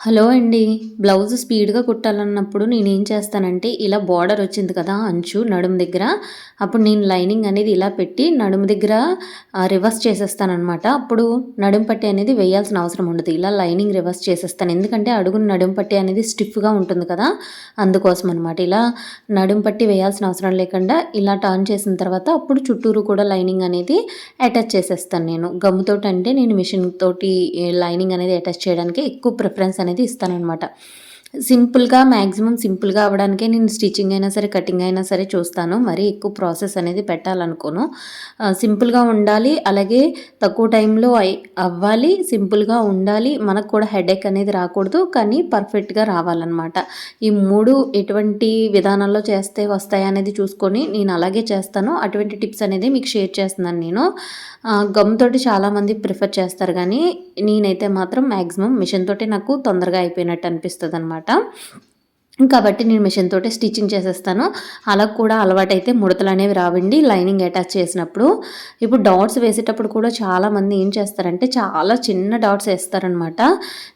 Hello అండి. Blouse స్పీడ్గా కుట్టాలన్నప్పుడు నేనేం చేస్తానంటే ఇలా బార్డర్ వచ్చింది కదా అంచు నడుము దగ్గర అప్పుడు నేను లైనింగ్ అనేది ఇలా పెట్టి నడుము దగ్గర రివర్స్ చేసేస్తానమాట అప్పుడు నడుము పట్టి అనేది వేయాల్సిన అవసరం ఉండదు. ఇలా లైనింగ్ రివర్స్ చేసేస్తాను. ఎందుకంటే అడుగున నడుము పట్టి అనేది స్టిఫ్గా ఉంటుంది కదా అందుకోసం అనమాట ఇలా నడుము పట్టి వేయాల్సిన అవసరం లేకుండా ఇలా టర్న్ చేసిన తర్వాత అప్పుడు చుట్టూరు కూడా లైనింగ్ అనేది అటాచ్ చేసేస్తాను నేను. గమ్ముతోటి అంటే నేను మిషన్ తోటి లైనింగ్ అనేది అటాచ్ చేయడానికి ఎక్కువ ప్రిఫరెన్స్ అనేది అనేది ఇస్తానన్నమాట. సింపుల్గా మ్యాక్సిమం సింపుల్గా అవ్వడానికే నేను స్టిచ్చింగ్ అయినా సరే కటింగ్ అయినా సరే చూస్తాను. మరీ ఎక్కువ ప్రాసెస్ అనేది పెట్టాలనుకోను. సింపుల్గా ఉండాలి. అలాగే తక్కువ టైంలో అవ్వాలి. సింపుల్గా ఉండాలి. మనకు కూడా హెడేక్ అనేది రాకూడదు. కానీ పర్ఫెక్ట్గా రావాలన్నమాట. ఈ మూడు ఎటువంటి విధానాల్లో చేస్తే వస్తాయి అనేది చూసుకొని నేను అలాగే చేస్తాను. అటువంటి టిప్స్ అనేది మీకు షేర్ చేస్తున్నాను నేను. గమ్ తోటి చాలామంది ప్రిఫర్ చేస్తారు. కానీ నేనైతే మాత్రం మ్యాక్సిమం మిషన్ తోటి నాకు తొందరగా అయిపోయినట్టు అనిపిస్తుంది అనమాట అనమాట. కాబట్టి నేను మిషన్ తోటే స్టిచ్చింగ్ చేసేస్తాను. అలా కూడా అలవాటైతే ముడతలు అనేవి రావండి లైనింగ్ అటాచ్ చేసినప్పుడు. ఇప్పుడు డాట్స్ వేసేటప్పుడు కూడా చాలామంది ఏం చేస్తారంటే చాలా చిన్న డాట్స్ వేస్తారనమాట.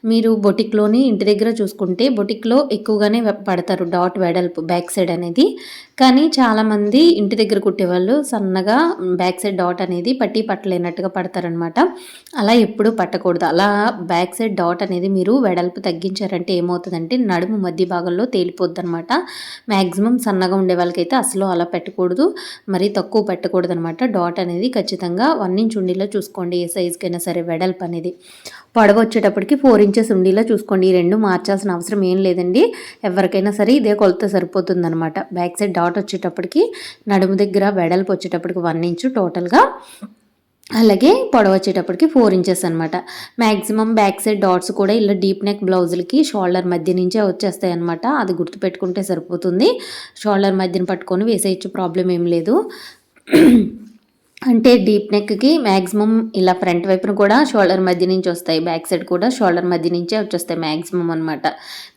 మీరు బొటిక్లోని ఇంటి దగ్గర చూసుకుంటే బొటిక్లో ఎక్కువగానే పడతారు డాట్ వెడల్పు బ్యాక్ సైడ్ అనేది. కానీ చాలామంది ఇంటి దగ్గర కుట్టేవాళ్ళు సన్నగా బ్యాక్ సైడ్ డాట్ అనేది పట్టి పట్టలేనట్టుగా పడతారనమాట అలా ఎప్పుడూ పట్టకూడదు. అలా బ్యాక్ సైడ్ డాట్ అనేది మీరు వెడల్పు తగ్గించారంటే ఏమవుతుందంటే నడుము మధ్య భాగంలో తేలిపోద్ది అనమాట మ్యాక్సిమం సన్నగా ఉండే వాళ్ళకైతే అసలు అలా పెట్టకూడదు. మరీ తక్కువ పెట్టకూడదు అనమాట డాట్ అనేది ఖచ్చితంగా వన్ ఇంచ్ ఉండేలా చూసుకోండి ఏ సైజుకైనా సరే వెడల్పు అనేది. పొడవ వచ్చేటప్పటికి ఫోర్ ఇంచెస్ ఉండేలా చూసుకోండి. ఈ రెండు మార్చాల్సిన అవసరం ఏం లేదండి. ఎవరికైనా సరే ఇదే కొలత సరిపోతుంది అనమాట బ్యాక్ సైడ్ డాట్ వచ్చేటప్పటికి నడుము దగ్గర వెడల్పు వచ్చేటప్పటికి వన్ ఇంచు టోటల్గా అలాగే పొడవ వచ్చేటప్పటికి ఫోర్ ఇంచెస్ అనమాట మ్యాక్సిమం బ్యాక్ సైడ్ డాట్స్ కూడా ఇలా డీప్ నెక్ బ్లౌజులకి షోల్డర్ మధ్య నుంచే వచ్చేస్తాయి అనమాట అది గుర్తుపెట్టుకుంటే సరిపోతుంది. షోల్డర్ మధ్యన పట్టుకొని వేసేయచ్చు ప్రాబ్లం ఏం లేదు. అంటే డీప్ నెక్కి మ్యాక్సిమం ఇలా ఫ్రంట్ వైపున కూడా షోల్డర్ మధ్య నుంచి వస్తాయి. బ్యాక్ సైడ్ కూడా షోల్డర్ మధ్య నుంచే వచ్చేస్తాయి మ్యాక్సిమం అనమాట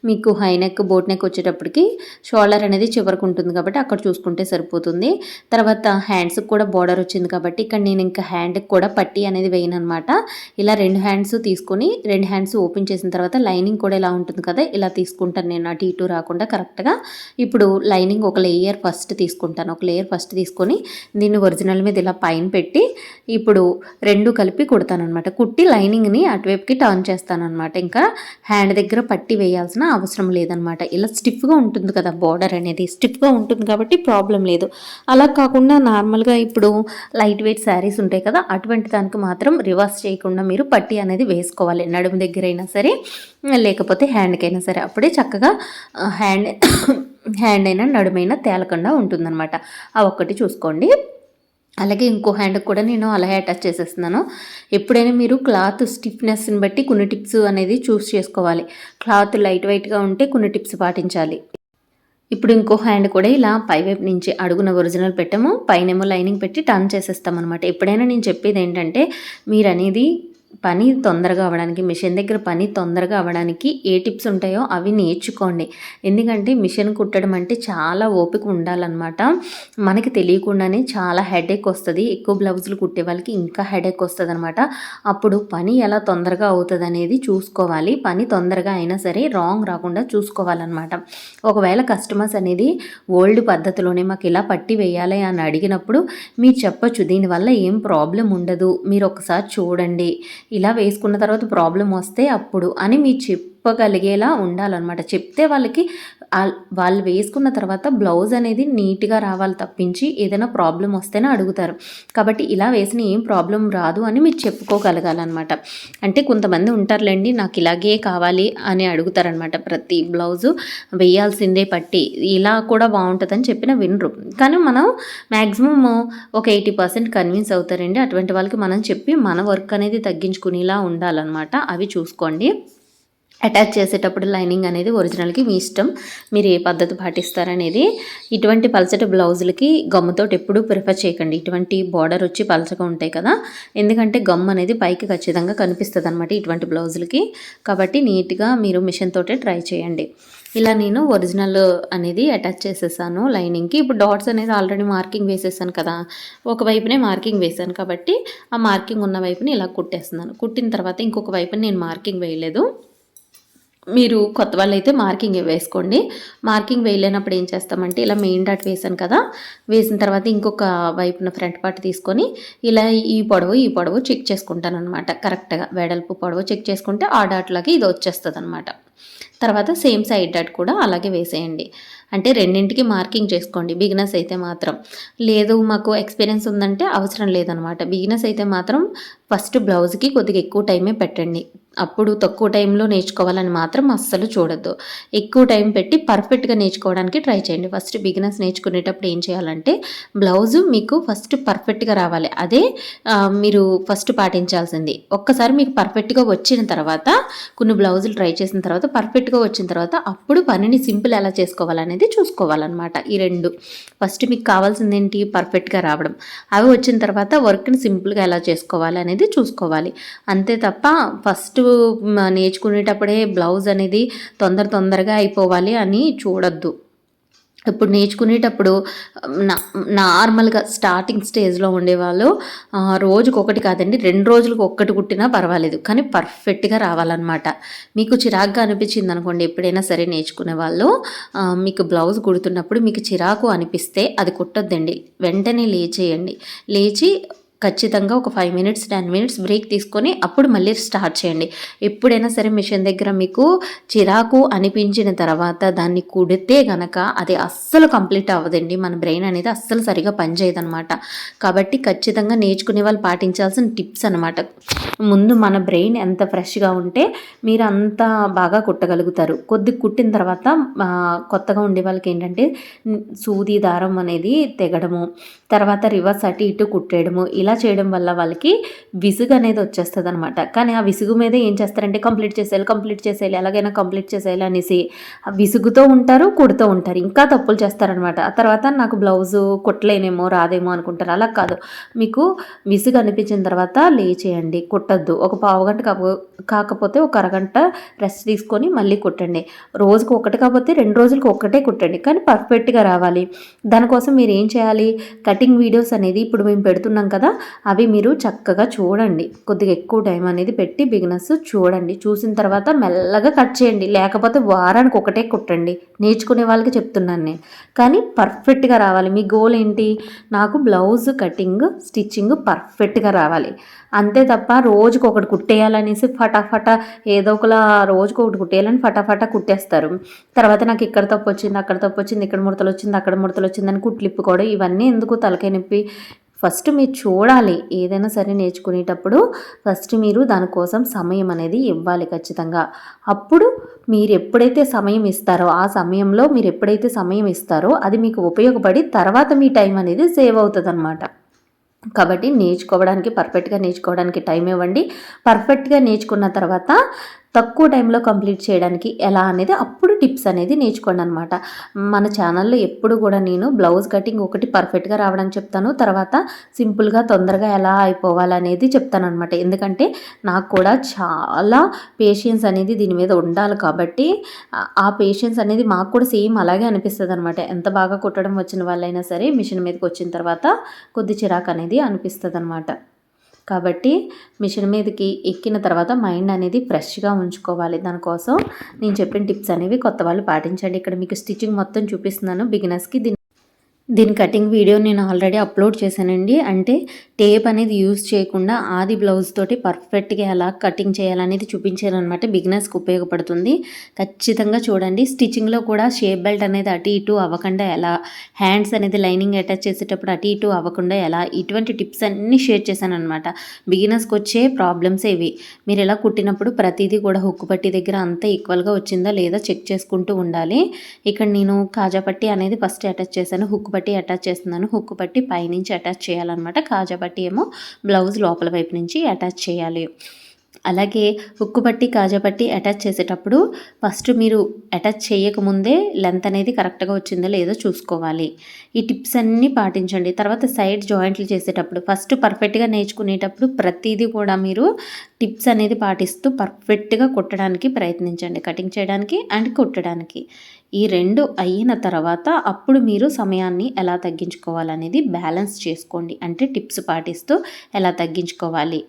మీకు హై నెక్ బోట్ నెక్ వచ్చేటప్పటికి షోల్డర్ అనేది చివరికి ఉంటుంది కాబట్టి అక్కడ చూసుకుంటే సరిపోతుంది. తర్వాత హ్యాండ్స్కి కూడా బార్డర్ వచ్చింది కాబట్టి ఇక్కడ నేను ఇంకా హ్యాండ్కి కూడా పట్టి అనేది వేయను అనమాట ఇలా రెండు హ్యాండ్స్ తీసుకొని రెండు హ్యాండ్స్ ఓపెన్ చేసిన తర్వాత లైనింగ్ కూడా ఇలా ఉంటుంది కదా ఇలా తీసుకుంటాను నేను. అటు ఇటు రాకుండా కరెక్ట్గా ఇప్పుడు లైనింగ్ ఒక లేయర్ ఫస్ట్ తీసుకుంటాను. ఒక లేయర్ ఫస్ట్ తీసుకొని దీన్ని ఒరిజినల్ మీద ఇలా పై లైన్ పెట్టి ఇప్పుడు రెండు కలిపి కుడతానమాట కుట్టి లైనింగ్ని అటువైపుకి టర్న్ చేస్తానమాట ఇంకా హ్యాండ్ దగ్గర పట్టి వేయాల్సిన అవసరం లేదనమాట ఇలా స్టిఫ్గా ఉంటుంది కదా బార్డర్ అనేది. స్టిఫ్గా ఉంటుంది కాబట్టి ప్రాబ్లం లేదు. అలా కాకుండా నార్మల్గా ఇప్పుడు లైట్ వెయిట్ శారీస్ ఉంటాయి కదా అటువంటి దానికి మాత్రం రివర్స్ చేయకుండా మీరు పట్టి అనేది వేసుకోవాలి. నడుము దగ్గర అయినా సరే లేకపోతే హ్యాండ్కైనా సరే. అప్పుడే చక్కగా హ్యాండ్ హ్యాండ్ అయినా నడుమైనా తేలకుండా ఉంటుందన్నమాట. ఆ ఒక్కటి చూసుకోండి. అలాగే ఇంకో హ్యాండ్ కూడా నేను అలాగే అటాచ్ చేసేస్తున్నాను. ఎప్పుడైనా మీరు క్లాత్ స్టిఫ్నెస్ని బట్టి కొన్ని టిప్స్ అనేది చూస్ చేసుకోవాలి. క్లాత్ లైట్ వెయిట్గా ఉంటే కొన్ని టిప్స్ పాటించాలి. ఇప్పుడు ఇంకో హ్యాండ్ కూడా ఇలా పైవైపు నుంచి అడుగున ఒరిజినల్ పెట్టాము. పైనేమో లైనింగ్ పెట్టి టర్న్ చేసేస్తాం అనమాట ఎప్పుడైనా నేను చెప్పేది ఏంటంటే మీరు అనేది పని తొందరగా అవ్వడానికి మిషన్ దగ్గర పని తొందరగా అవ్వడానికి ఏ టిప్స్ ఉంటాయో అవి నేర్చుకోండి. ఎందుకంటే మిషన్ కుట్టడం అంటే చాలా ఓపిక ఉండాలన్నమాట. మనకి తెలియకుండానే చాలా హెడేక్ వస్తుంది. ఎక్కువ బ్లౌజులు కుట్టే వాళ్ళకి ఇంకా హెడేక్ వస్తుంది అనమాట అప్పుడు పని ఎలా తొందరగా అవుతుంది అనేది చూసుకోవాలి. పని తొందరగా అయినా సరే రాంగ్ రాకుండా చూసుకోవాలన్నమాట. ఒకవేళ కస్టమర్స్ అనేది ఓల్డ్ పద్ధతిలోనే మాకు ఇలా పట్టి వేయాలి అని అడిగినప్పుడు మీరు చెప్పచ్చు. దీనివల్ల ఏం ప్రాబ్లం ఉండదు. మీరు ఒకసారి చూడండి. ఇలా వేసుకున్న తర్వాత ప్రాబ్లం వస్తే అప్పుడు అని మీరు చెప్పగలిగేలా ఉండాలన్నమాట. చెప్తే వాళ్ళకి వాళ్ళు వేసుకున్న తర్వాత బ్లౌజ్ అనేది నీట్గా రావాలి తప్పించి ఏదైనా ప్రాబ్లం వస్తేనే అడుగుతారు. కాబట్టి ఇలా వేసిన ఏం ప్రాబ్లం రాదు అని మీరు చెప్పుకోగలగాలన్నమాట. అంటే కొంతమంది ఉంటారులేండి నాకు ఇలాగే కావాలి అని అడుగుతారనమాట ప్రతి బ్లౌజు వేయాల్సిందే పట్టి ఇలా కూడా బాగుంటుందని చెప్పిన వినరు. కానీ మనం మ్యాక్సిమం ఒక ఎయిటీ పర్సెంట్ కన్విన్స్ అవుతారండి. అటువంటి వాళ్ళకి మనం చెప్పి మన వర్క్ అనేది తగ్గించుకునేలా ఉండాలన్నమాట. అవి చూసుకోండి. అటాచ్ చేసేటప్పుడు లైనింగ్ అనేది ఒరిజినల్కి మీ ఇష్టం. మీరు ఏ పద్ధతి పాటిస్తారనేది ఇటువంటి పలచటి బ్లౌజులకి గమ్ముతో ఎప్పుడూ ప్రిఫర్ చేయకండి. ఇటువంటి బార్డర్ వచ్చి పలచగా ఉంటాయి కదా. ఎందుకంటే గమ్ అనేది పైకి ఖచ్చితంగా కనిపిస్తుంది అనమాట ఇటువంటి బ్లౌజులకి. కాబట్టి నీట్గా మీరు మిషన్ తోటే ట్రై చేయండి. ఇలా నేను ఒరిజినల్ అనేది అటాచ్ చేసేసాను లైనింగ్కి. ఇప్పుడు డాట్స్ అనేది ఆల్రెడీ మార్కింగ్ వేసేసాను కదా. ఒక వైపునే మార్కింగ్ వేసాను కాబట్టి ఆ మార్కింగ్ ఉన్న వైపుని ఇలా కుట్టేస్తున్నాను. కుట్టిన తర్వాత ఇంకొక వైపుని నేను మార్కింగ్ వేయలేదు. మీరు కొత్త వాళ్ళు అయితే మార్కింగ్ వేసుకోండి. మార్కింగ్ వేయలేనప్పుడు ఏం చేస్తామంటే ఇలా మెయిన్ డాట్ వేసాను కదా వేసిన తర్వాత ఇంకొక వైపున ఫ్రంట్ పార్ట్ తీసుకొని ఇలా ఈ పొడవు ఈ పొడవు చెక్ చేసుకుంటాను అనమాట కరెక్ట్గా వెడల్పు పొడవు చెక్ చేసుకుంటే ఆ డాట్లోకి ఇది వచ్చేస్తుంది అనమాట తర్వాత సేమ్ సైడ్ డాట్ కూడా అలాగే వేసేయండి. అంటే రెండింటికి మార్కింగ్ చేసుకోండి. బిగినర్స్ అయితే మాత్రం. లేదు మాకు ఎక్స్పీరియన్స్ ఉందంటే అవసరం లేదనమాట బిగినర్స్ అయితే మాత్రం ఫస్ట్ బ్లౌజ్కి కొద్దిగా ఎక్కువ టైమే పెట్టండి. అప్పుడు తక్కువ టైంలో నేర్చుకోవాలని మాత్రం అస్సలు చూడొద్దు. ఎక్కువ టైం పెట్టి పర్ఫెక్ట్గా నేర్చుకోవడానికి ట్రై చేయండి. ఫస్ట్ బిగినర్స్ నేర్చుకునేటప్పుడు ఏం చేయాలంటే బ్లౌజు మీకు ఫస్ట్ పర్ఫెక్ట్గా రావాలి. అదే మీరు ఫస్ట్ పాటించాల్సింది. ఒక్కసారి మీకు పర్ఫెక్ట్గా వచ్చిన తర్వాత కొన్ని బ్లౌజులు ట్రై చేసిన తర్వాత పర్ఫెక్ట్గా వచ్చిన తర్వాత అప్పుడు పనిని సింపుల్ ఎలా చేసుకోవాలనేది చూసుకోవాలన్నమాట. ఈ రెండు. ఫస్ట్ మీకు కావాల్సింది ఏంటి పర్ఫెక్ట్గా రావడం. అవి వచ్చిన తర్వాత వర్క్ని సింపుల్గా ఎలా చేసుకోవాలి అనేది చూసుకోవాలి. అంతే తప్ప ఫస్ట్ నేర్చుకునేటప్పుడే బ్లౌజ్ అనేది తొందర తొందరగా అయిపోవాలి అని చూడొద్దు. ఇప్పుడు నేర్చుకునేటప్పుడు నార్మల్గా స్టార్టింగ్ స్టేజ్లో ఉండేవాళ్ళు రోజుకి ఒకటి కాదండి రెండు రోజులకు ఒక్కటి కుట్టినా పర్వాలేదు కానీ పర్ఫెక్ట్గా రావాలన్నమాట. మీకు చిరాకుగా అనిపించింది అనుకోండి ఎప్పుడైనా సరే నేర్చుకునే వాళ్ళు మీకు బ్లౌజ్ కుడుతున్నప్పుడు మీకు చిరాకు అనిపిస్తే అది కుట్టొద్దండి. వెంటనే లేచేయండి. లేచి ఖచ్చితంగా ఒక five minutes ten minutes break తీసుకొని అప్పుడు మళ్ళీ స్టార్ట్ చేయండి. ఎప్పుడైనా సరే మిషన్ దగ్గర మీకు చిరాకు అనిపించిన తర్వాత దాన్ని కుడితే గనక అది అస్సలు కంప్లీట్ అవ్వదండి. మన బ్రెయిన్ అనేది అస్సలు సరిగా పనిచేయదనమాట కాబట్టి ఖచ్చితంగా నేర్చుకునే వాళ్ళు పాటించాల్సిన టిప్స్ అనమాట ముందు మన బ్రెయిన్ ఎంత ఫ్రెష్గా ఉంటే మీరు అంత బాగా కుట్టగలుగుతారు. కొద్ది కుట్టిన తర్వాత కొత్తగా ఉండే వాళ్ళకి ఏంటంటే సూది దారం అనేది తెగడము తర్వాత రివర్స్ అటు ఇటు కుట్టేయడము ఇలా ఇలా చేయడం వల్ల వాళ్ళకి విసుగు అనేది వచ్చేస్తుంది అనమాట కానీ ఆ విసుగు మీద ఏం చేస్తారంటే కంప్లీట్ చేసేయాలి కంప్లీట్ చేసేయాలి ఎలాగైనా కంప్లీట్ చేసేయాలి అనేసి ఆ విసుగుతో ఉంటారు కుడుతూ ఉంటారు. ఇంకా తప్పులు చేస్తారనమాట ఆ తర్వాత నాకు బ్లౌజు కుట్టలేనేమో రాదేమో అనుకుంటారు. అలా కాదు. మీకు విసుగు అనిపించిన తర్వాత లేచేయండి కుట్టద్దు. ఒక పావు గంట కాకపోతే ఒక అరగంట రెస్ట్ తీసుకొని మళ్ళీ కుట్టండి. రోజుకు ఒకటి కాకపోతే రెండు రోజులకు ఒక్కటే కుట్టండి. కానీ పర్ఫెక్ట్గా రావాలి. దానికోసం మీరు ఏం చేయాలి? కటింగ్ వీడియోస్ అనేది ఇప్పుడు మేము పెడుతున్నాం కదా అవి మీరు చక్కగా చూడండి. కొద్దిగా ఎక్కువ టైం అనేది పెట్టి బిగినర్స్ చూడండి. చూసిన తర్వాత మెల్లగా కట్ చేయండి. లేకపోతే వారానికి ఒకటే కుట్టండి. నేర్చుకునే వాళ్ళకి చెప్తున్నాను నేను. కానీ పర్ఫెక్ట్గా రావాలి. మీ గోల్ ఏంటి? నాకు బ్లౌజ్ కటింగ్ స్టిచ్చింగ్ పర్ఫెక్ట్గా రావాలి. అంతే తప్ప రోజుకు ఒకటి కుట్టేయాలనేసి ఫటాఫట ఏదో ఒకలా రోజుకు ఒకటి కుట్టేయాలని ఫటాఫట కుట్టేస్తారు. తర్వాత నాకు ఇక్కడ తప్పు వచ్చింది అక్కడ తప్పు వచ్చింది ఇక్కడ ముడతలు వచ్చింది అక్కడ ముడతలు వచ్చిందని కుట్లిప్పుకోవడం ఇవన్నీ ఎందుకు తలకాయ నొప్పి? ఫస్ట్ మీరు చూడాలి ఏదైనా సరే నేర్చుకునేటప్పుడు ఫస్ట్ మీరు దానికోసం సమయం అనేది ఇవ్వాలి ఖచ్చితంగా. అప్పుడు మీరు ఎప్పుడైతే సమయం ఇస్తారో ఆ సమయంలో మీరు ఎప్పుడైతే సమయం ఇస్తారో అది మీకు ఉపయోగపడి తర్వాత మీ టైం అనేది సేవ్ అవుతుంది అనమాట కాబట్టి నేర్చుకోవడానికి పర్ఫెక్ట్గా నేర్చుకోవడానికి టైం ఇవ్వండి. పర్ఫెక్ట్గా నేర్చుకున్న తర్వాత తక్కువ టైంలో కంప్లీట్ చేయడానికి ఎలా అనేది అప్పుడు టిప్స్ అనేది నేర్చుకోండి అనమాట మన ఛానల్లో ఎప్పుడు కూడా నేను బ్లౌజ్ కటింగ్ ఒకటి పర్ఫెక్ట్గా రావడానికి చెప్తాను. తర్వాత సింపుల్గా తొందరగా ఎలా అయిపోవాలనేది చెప్తాను అనమాట ఎందుకంటే నాకు కూడా చాలా పేషెన్స్ అనేది దీని మీద ఉండాలి కాబట్టి ఆ పేషెన్స్ అనేది మాకు కూడా సేమ్ అలాగే అనిపిస్తుంది అనమాట ఎంత బాగా కుట్టడం వచ్చిన వాళ్ళైనా సరే మిషన్ మీదకి వచ్చిన తర్వాత కొద్ది చిరాకు అనేది అనిపిస్తుంది అనమాట కాబట్టి మిషన్ మీదకి ఎక్కిన తర్వాత మైండ్ అనేది ఫ్రెష్గా ఉంచుకోవాలి. దానికోసం నేను చెప్పిన టిప్స్ అనేవి కొత్త వాళ్ళు పాటించండి. ఇక్కడ మీకు స్టిచ్చింగ్ మొత్తం చూపిస్తున్నాను. బిగినర్స్కి దీని దీని కటింగ్ వీడియో నేను ఆల్రెడీ అప్లోడ్ చేశానండి. అంటే టేప్ అనేది యూజ్ చేయకుండా ఆది బ్లౌజ్ తోటి పర్ఫెక్ట్గా ఎలా కటింగ్ చేయాలనేది చూపించాను అనమాట బిగినర్స్కి ఉపయోగపడుతుంది. ఖచ్చితంగా చూడండి. స్టిచ్చింగ్లో కూడా షేప్ బెల్ట్ అనేది అటు ఇటు అవ్వకుండా ఎలా హ్యాండ్స్ అనేది లైనింగ్ అటాచ్ చేసేటప్పుడు అటు ఇటు అవ్వకుండా ఎలా ఇటువంటి టిప్స్ అన్నీ షేర్ చేశాను అనమాట బిగినర్స్కి వచ్చే ప్రాబ్లమ్స్ ఇవి. మీరు ఎలా కుట్టినప్పుడు ప్రతిదీ కూడా హుక్కు పట్టి దగ్గర అంతా ఈక్వల్గా వచ్చిందా లేదా చెక్ చేసుకుంటూ ఉండాలి. ఇక్కడ నేను కాజా పట్టి అనేది ఫస్ట్ అటాచ్ చేశాను. హుక్కు పట్టి అటాచ్ చేస్తున్నాను. హుక్ పట్టి పైనుంచి అటాచ్ చేయాలన్నమాట. కాజా పట్టి ఏమో బ్లౌజ్ లోపల వైపు నుంచి అటాచ్ చేయాలి. అలాగే హుక్కు పట్టి కాజా పట్టి అటాచ్ చేసేటప్పుడు ఫస్ట్ మీరు అటాచ్ చేయకముందే లెంత్ అనేది కరెక్ట్గా వచ్చిందో లేదో చూసుకోవాలి. ఈ టిప్స్ అన్నీ పాటించండి. తర్వాత సైడ్ జాయింట్లు చేసేటప్పుడు ఫస్ట్ పర్ఫెక్ట్గా నేర్చుకునేటప్పుడు ప్రతిదీ కూడా మీరు టిప్స్ అనేది పాటిస్తూ పర్ఫెక్ట్గా కుట్టడానికి ప్రయత్నించండి. కటింగ్ చేయడానికి అండ్ కుట్టడానికి. ఈ రెండు అయిన తర్వాత అప్పుడు మీరు సమయాన్ని ఎలా తగ్గించుకోవాలనేది బ్యాలెన్స్ చేసుకోండి. అంటే టిప్స్ పాటిస్తూ ఎలా తగ్గించుకోవాలి.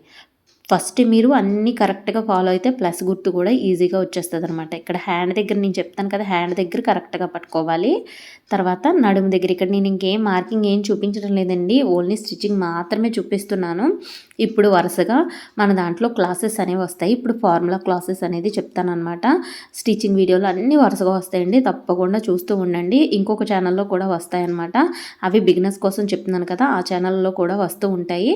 ఫస్ట్ మీరు అన్నీ కరెక్ట్గా ఫాలో అయితే ప్లస్ గుర్తు కూడా ఈజీగా వచ్చేస్తుంది అనమాట ఇక్కడ హ్యాండ్ దగ్గర నేను చెప్తాను కదా హ్యాండ్ దగ్గర కరెక్ట్గా పట్టుకోవాలి. తర్వాత నడుము దగ్గర ఇక్కడ నేను ఇంకేం మార్కింగ్ ఏం చూపించడం లేదండి ఓన్లీ స్టిచ్చింగ్ మాత్రమే చూపిస్తున్నాను. ఇప్పుడు వరుసగా మన దాంట్లో క్లాసెస్ అనేవి వస్తాయి. ఇప్పుడు ఫార్ములా క్లాసెస్ అనేది చెప్తాను అనమాట స్టిచ్చింగ్ వీడియోలు అన్నీ వరుసగా వస్తాయండి తప్పకుండా చూస్తూ ఉండండి. ఇంకొక ఛానల్లో కూడా వస్తాయన్నమాట. అవి బిగినర్స్ కోసం చెప్తున్నాను కదా ఆ ఛానల్లో కూడా వస్తూ ఉంటాయి.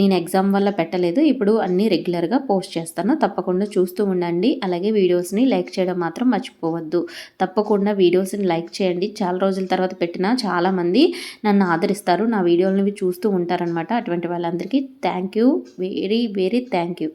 నేను ఎగ్జామ్ వల్ల పెట్టలేదు. ఇప్పుడు అన్నీ రెగ్యులర్గా పోస్ట్ చేస్తాను. తప్పకుండా చూస్తూ ఉండండి. అలాగే వీడియోస్ని లైక్ చేయడం మాత్రం మర్చిపోవద్దు. తప్పకుండా వీడియోస్ని లైక్ చేయండి. చాలా రోజుల తర్వాత పెట్టిన చాలామంది నన్ను ఆదరిస్తారు. నా వీడియోలని చూస్తూ ఉంటారనమాట అటువంటి వాళ్ళందరికీ thank you very very thank you